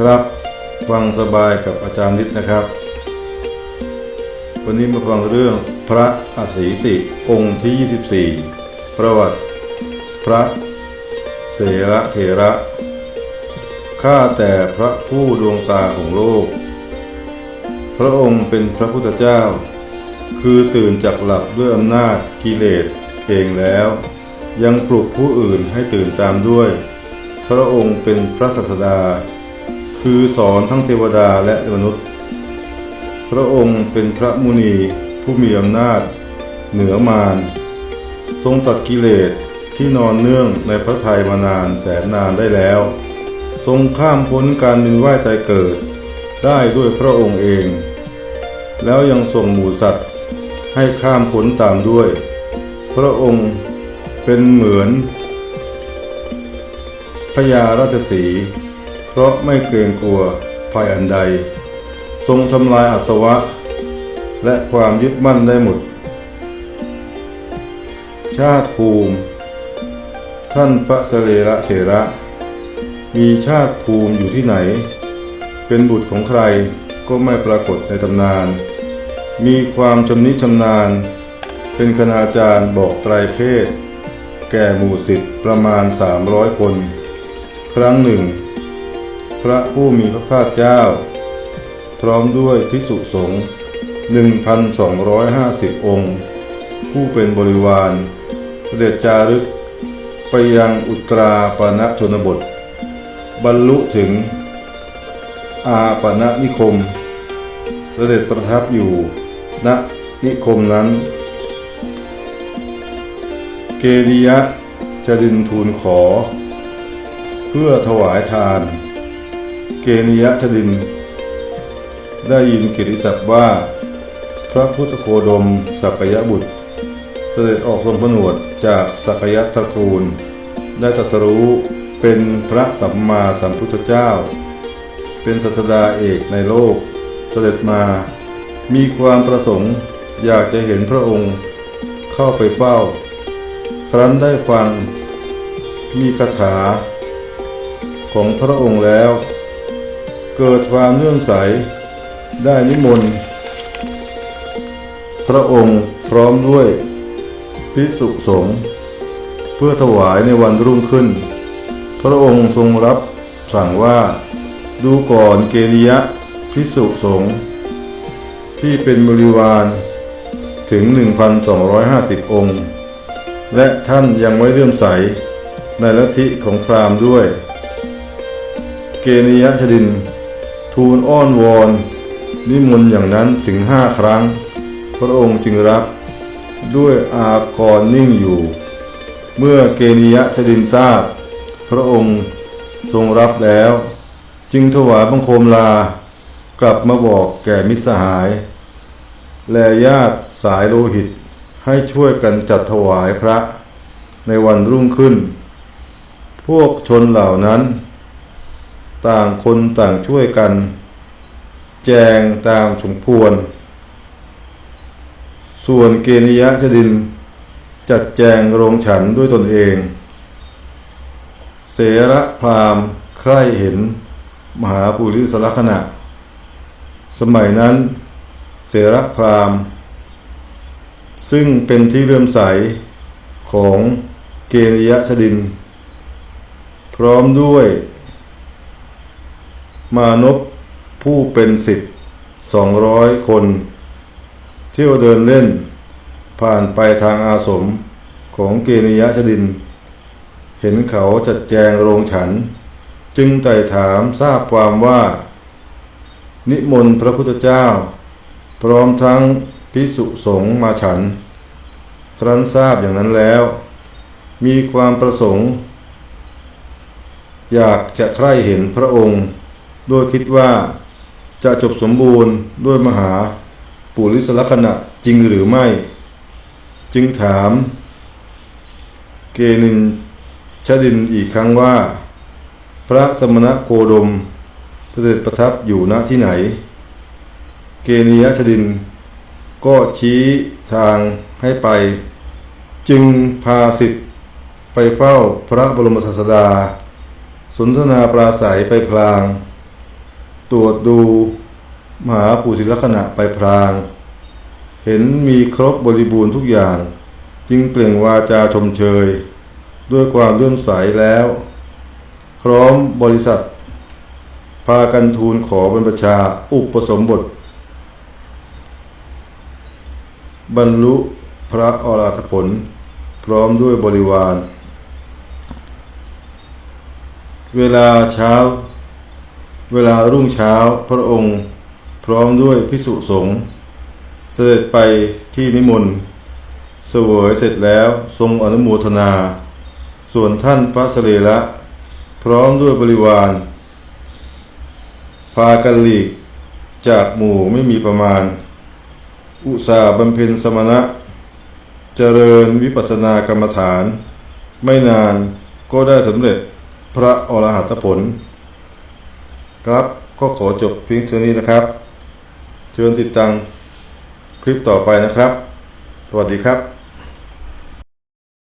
ครับฟังสบายกับอาจารย์นิดนะครับ วันนี้มาฟังเรื่องพระอาศีติองค์ที่ 24 ประวัติ พระเสระเถระข้าแต่พระผู้ดวงตาของโลก พระองค์เป็นพระพุทธเจ้า คือตื่นจากหลับด้วยอำนาจกิเลสเองแล้ว ยังปลุกผู้อื่นให้ตื่นตามด้วย พระองค์เป็นพระศาสดา คือสอนทั้งเทวดาและมนุษย์ พระองค์เป็นพระมุนีผู้มีอำนาจ เหนือมารทรงตัดกิเลสที่นอนเนื่องในพระทัยมานานแสนนานได้แล้ว ทรงข้ามพ้นการมีว่ายตายเกิดได้ด้วยพระองค์เอง แล้วยังส่งหมู่สัตว์ให้ข้ามพ้นตามด้วย พระองค์เป็นเหมือนพญาราชสี เพราะไม่เกรงกลัวภัยอันใด ทรงทำลายอาสวะ และความยึดมั่นได้หมด ชาติภูมิ ท่านพระสเรระเถระ มีชาติภูมิอยู่ที่ไหน เป็นบุตรของใครก็ไม่ปรากฏในตำนาน มีความชำนิชำนาญ เป็นคณาจารย์บอกไตรเพศ แก่หมู่สิทธิ์ประมาณ 300 คน ครั้งหนึ่ง พระผู้มีพระภาคเจ้า พร้อมด้วยภิกษุสงฆ์1,250 องค์ ผู้เป็นบริวาร เสด็จจารึกไปยังอุตราปณชนบท บรรลุถึง อาปณนิคม เสด็จประทับอยู่ณนิคมนั้น เกริยะจะดินทูลขอ เพื่อถวายทาน เกนิยะชดิน ได้ยินกิติศัพท์ว่า พระพุทธโคดมสักยะบุตร เสด็จออกทรงผนวดจากสักยตระกูล ได้ตรัสรู้เป็นพระสัมมาสัมพุทธเจ้า เป็นศาสดาเอกในโลก เสด็จมามีความประสงค์อยากจะเห็นพระองค์เข้าไปเฝ้า ครั้นได้ฟังมีคาถาของพระองค์แล้ว เกิดความเนื่องใส ได้นิมนต์ พระองค์พร้อมด้วยพิสุสงฆ์เพื่อถวายในวันรุ่งขึ้น พระองค์ทรงรับสั่งว่าดูก่อนเกริยะพิสุสงฆ์ที่เป็นบริวารถึง 1,250 องค์ และท่านยังไม่เลื่อมใสในลัทธิของพราหมณ์ด้วย เกนิยชดิน ทูลอ้อนวอน นิมนต์อย่างนั้นถึงห้าครั้ง พระองค์จึงรับ ด้วยอากรนิ่งอยู่ เมื่อเกนิยะชดินทราบ พระองค์ทรงรับแล้ว จึงถวายบังคมลา กลับมาบอกแก่มิสหาย และญาติสายโลหิตให้ช่วยกันจัดถวายพระในวันรุ่งขึ้น พวกชนเหล่านั้น ต่างคนต่างช่วยกัน แจงตามสมควร ส่วนเกนิยะชดิน จัดแจงโรงฉันด้วยตนเอง เสระพราหมใคร่เห็นมหาปุริสลักษณะ สมัยนั้น เสระพราหมซึ่งเป็นที่เลื่อมใสของเกนิยะชดิน พร้อมด้วย มานพผู้เป็นสิทธิ์สองร้อยคน เที่ยวเดินเล่น ผ่านไปทางอาสมของเกนิยชดิน เห็นเขาจัดแจงโรงฉัน จึงไต่ถามทราบความว่า นิมนต์พระพุทธเจ้า พร้อมทั้งพิสุสงฆ์มาฉัน ครั้นทราบอย่างนั้นแล้ว มีความประสงค์ อยากจะใคร่เห็นพระองค์ โดยคิดว่าจะจบสมบูรณ์ด้วยมหาปุริสลักษณะจริงหรือไม่ จึงถาม เกนินชดินอีกครั้งว่า พระสมณโคดมเสด็จประทับอยู่ณที่ไหน เกนิยชดิน ก็ชี้ทางให้ไป จึงพาสิทธิ์ไปเฝ้าพระบรมศาสดา สนทนาปราศัยไปพลาง รวจดูมหาปุถุลักษณะไปพราง เห็นมีครบบริบูรณ์ทุกอย่าง จึงเปล่งวาจาชมเชย ด้วยความเลื่อมใสแล้ว พร้อมบริษัท พากันทูลขอบรรพชาอุปสมบท บรรลุพระอรหัตผล พร้อมด้วยบริวาร เวลาเช้า เวลารุ่งเช้าพระองค์ พร้อมด้วยพิสุสงฆ์เสด็จไปที่นิมนต์เสวยเสร็จแล้วทรงอนุโมทนา ส่วนท่านพระสเรระพร้อมด้วยบริวาร พากันหลีกจากหมู่ไม่มีประมาณ อุตสาบำเพ็ญสมณะ เจริญวิปัสสนากรรมฐาน ไม่นานก็ได้สำเร็จพระอรหัตผล ครับ ก็ขอจบเพียงเท่านี้นะครับ เชิญติดตามคลิปต่อไปนะครับ สวัสดีครับ